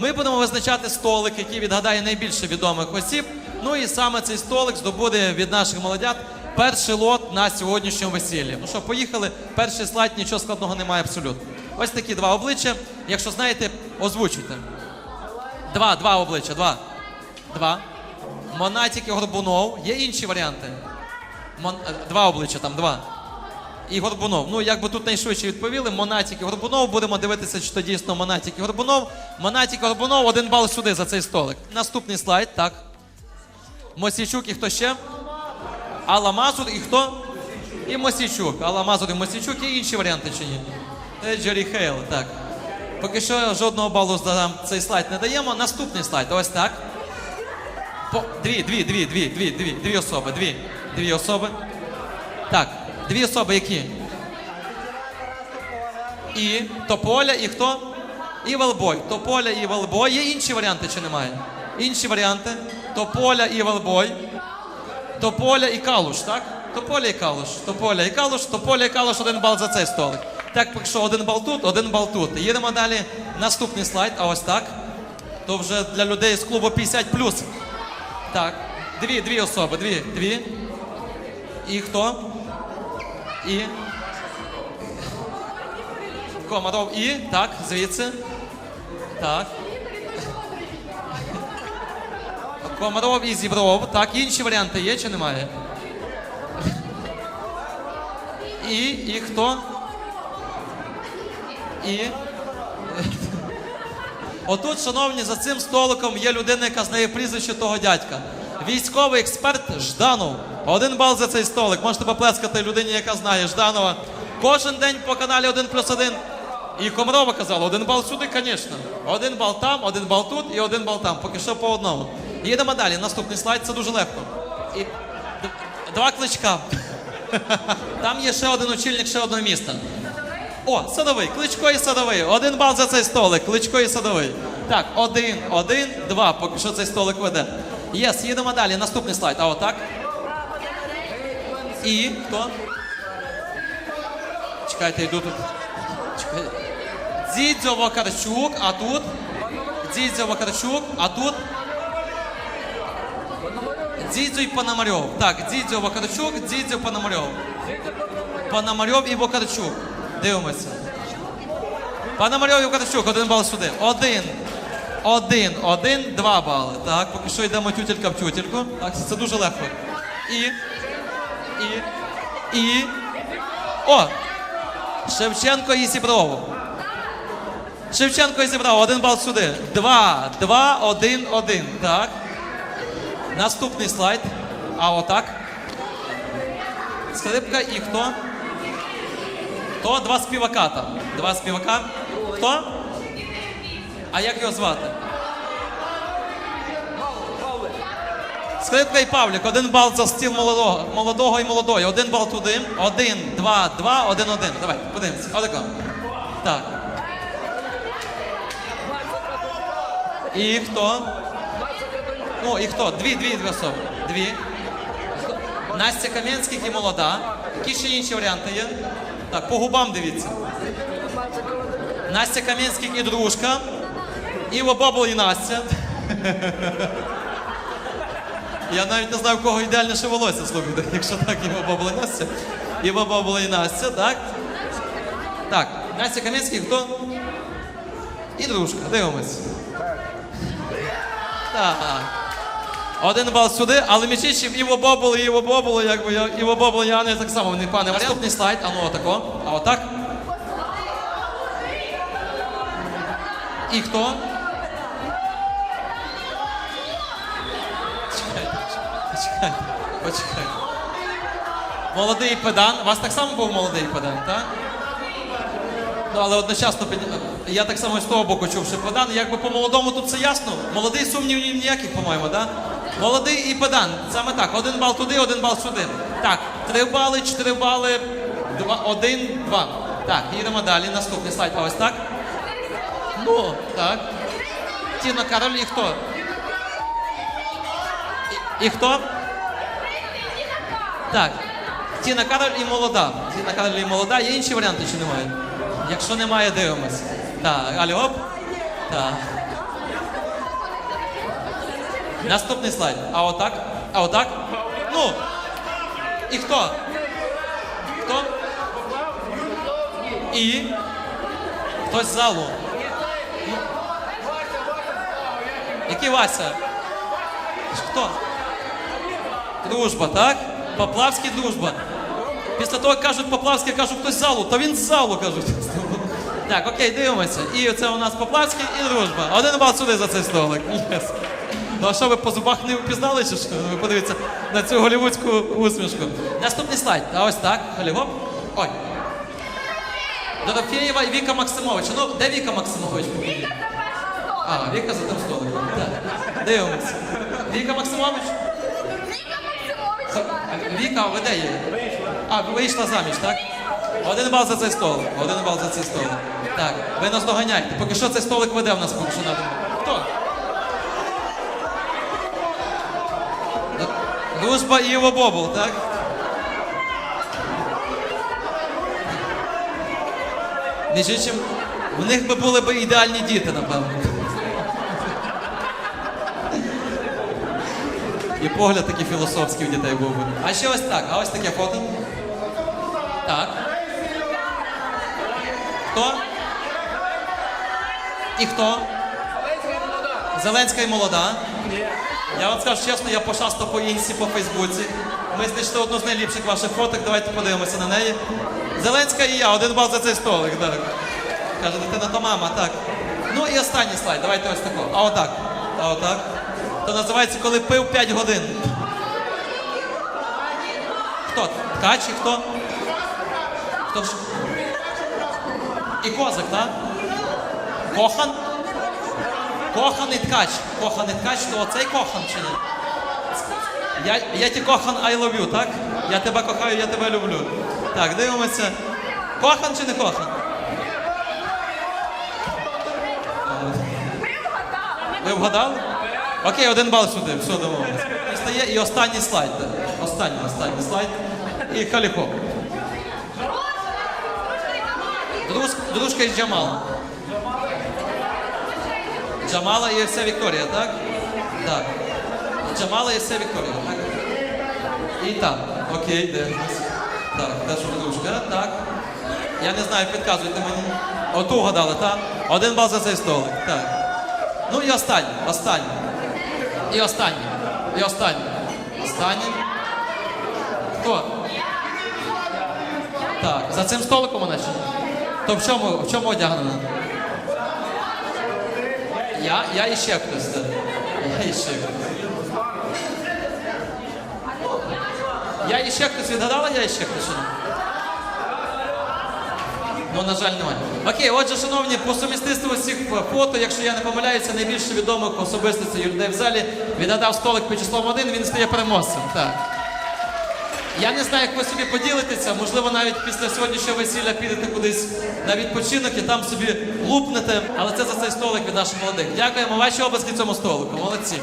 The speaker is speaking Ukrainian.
Ми будемо визначати столик, який відгадає найбільше відомих осіб. Ну і саме цей столик здобуде від наших молодят перший лот на сьогоднішньому весіллі. Ну що, поїхали. Перший слайд, нічого складного немає абсолютно. Ось такі два обличчя. Якщо знаєте, озвучуйте. Два, два обличчя, два. Два. Монатік і Горбунов. Є інші варіанти. Мон... е, Два обличчя там, два. І Горбунов. Ну, якби тут найшвидше відповіли, Монатік і Горбунов. Будемо дивитися, чи то дійсно Монатік і Горбунов. Монатік і Горбунов, один бал сюди за цей столик. Наступний слайд, так. Мосійчук і хто ще? Алла Мазур і хто? І Мосійчук. Алла Мазур і Мосійчук. Є інші варіанти чи ні? Е, Джері Хейл, так. Поки що жодного балу за цей слайд не даємо. Наступний слайд. Ось так. По... Дві, дві, дві, дві, дві, дві, дві особи, дві. Дві особи. Так, дві особи які? І Тополя, і хто? І Велбой. Тополя і Велбой. Є інші варіанти чи немає? Інші варіанти. Тополя і Велбой. Тополя і Калуш, так? Тополя і Калуш. Тополя і Калуш, Тополя і Калуш, один бал за цей столик. Так, поки що один бал тут, один бал тут. Їдемо далі. Наступний слайд, а ось так. То вже для людей з клубу 50 Так. Дві, дві особи, дві, дві. І хто? І. Комаров і. Так, звідси. Так. Комаров і Зібров. Так, інші варіанти є чи немає? І. І хто? І. Отут, шановні, за цим столиком є людина, яка знає прізвище того дядька. Військовий експерт Жданов. Один бал за цей столик. Можете поплескати людині, яка знає Жданова. Кожен день по каналі 1 плюс 1. І Комарова казала, один бал сюди, звісно. Один бал там, один бал тут і один бал там. Поки що по одному. Їдемо далі. Наступний слайд, це дуже легко. І два кличка. Там є ще один очільник ще одного міста. О, садовий, кличко і садовий. Один бал за цей столик, кличко і садовий. Так, один, один, два. Поки що цей столик веде. Єс, їдемо далі. Наступний слайд. А отак. І хто? Чекайте, йду тут. Чекайте. Вакарчук, а тут. Дзідзьо Вакарчук, а тут. Дзідзьо і Пономарьов. Так, Дзідзьо Вакарчук, Дзідзьо Пономарьов. Пономарьов і Вакарчук. Дивимося. Пономарьов і Вакарчук, один бал сюди. Один. Один, один, два бали. Так, поки що йдемо тютелька в тютельку. Так, це дуже легко. І. І. І. О! Шевченко і Зібров. Шевченко і Зібров, один бал сюди. Два, два, один, один. Так. Наступний слайд. А отак. Скрипка і хто? Хто? Два співака там. Два співака. Хто? А як його звати? Скрипка і Павлік. Один бал за стіл молодого, молодого і молодої. Один бал туди. Один, два, два, один, один. Давай, подивимося. Отако. Так. І хто? Ну, і хто? Дві, дві, дві особи. Дві. Настя Кам'янських і молода. Які ще інші варіанти є? Так, по губам дивіться. Настя Кам'янських і дружка. Іво Бобол і Настя. Я навіть не знаю, в кого ідеальніше волосся, слухайте, якщо так, Іво Бобол і Настя. Іво Бобол і Настя, так? Так, Настя Кам'янський, хто? І дружка, дивимось. Так. Один бал сюди, але між іншим Іво Бобол і Іво Бобол, якби я, Іво Бобол і Яни так само не пане. Наступний слайд, а ну отако. А отак. І хто? Чекайте, почекайте, почекайте. Молодий педан. У вас так само був молодий педан, так? Ну, але одночасно я так само з того боку чув, що педан, якби по молодому тут все ясно. Молодий сумнівів ніяких, по-моєму, так? Молодий і педан. Саме так. Один бал туди, один бал сюди. Так, три бали, чотири бали, два, один, два. Так, їдемо далі. Наступний слайд. А ось так. Ну, так. Тіна Кароль і хто? І, хто? Так. Тіна Кароль і молода. Тіна Кароль і молода. Є інші варіанти чи немає? Якщо немає, дивимось. Так, алі оп. Так. Наступний слайд. А отак? А отак? Ну. І хто? Хто? І? Хтось з залу. Ну. Який Вася? Хто? Дружба, так? Поплавський дружба. Після того як кажуть Поплавський, кажуть хтось з залу, то він з залу кажуть. Так, окей, дивимося. І це у нас Поплавський і дружба. Один бал сюди за цей столик. Yes. Ну а що ви по зубах не впізнали, чи що? Ви подивіться на цю голівудську усмішку. Наступний слайд. А ось так. Голівоп. Ой. Дорофєєва і Віка Максимович. Ну, де Віка Максимович? Покажіть. А, Віка за тим столиком. Так. Дивимося. Віка Максимович. Віка, ви де є? А, вийшла заміж, так? Один бал за цей столик. Один бал за цей столик. Так, ви нас доганяйте. Поки що цей столик веде в нас поки що на Хто? Дружба Іво Бобул, так? Між іншим, в них би були б ідеальні діти, напевно. І погляд такий філософський в дітей був. А ще ось так, а ось таке фото. Так. Хто? І хто? Зеленська і молода. Я вам скажу чесно, я пошастав по інсі по Фейсбуці. Ми знайшли одну з найліпших ваших фоток, давайте подивимося на неї. Зеленська і я, один бал за цей столик, так. Каже, дитина то мама, так. Ну і останній слайд, давайте ось тако. А отак. А отак. То називається, коли пив 5 годин. Хто? Ткач і хто? Хто? І козак, так? Кохан? Кохан і ткач. Кохан і ткач, то оцей кохан чи ні? Я, я ті кохан I love you, так? Я тебе кохаю, я тебе люблю. Так, дивимося. Кохан чи не кохан? Ви вгадали? Окей, один бал сюди, все домовилися. І останній слайд. Останній, останній слайд. І халіхоп. Друж, дружка із Джамала. Джамала і вся Вікторія, так? Так. Джамала і вся Вікторія, так? І там. Окей, дивимось. Так, теж дружка, так. Я не знаю, підказуйте мені. Оту вгадали, так? Один бал за цей столик. Так. Ну і останній, останній. І останній. І останній. Останній. Хто? Так, за цим столиком вона чи? То в чому, в чому одягнена? Я, я і ще хтось. Я і ще хтось. Я і ще хтось відгадала, я і ще хтось. Ну, на жаль, немає. Окей, отже, шановні, по сумісництву всіх фото, якщо я не помиляюся, найбільше відомих особистостей людей в залі відгадав столик під числом один, він стає переможцем. Так. Я не знаю, як ви собі поділитеся, можливо, навіть після сьогоднішнього весілля підете кудись на відпочинок і там собі лупнете, але це за цей столик від наших молодих. Дякуємо ваші обласки цьому столику. Молодці.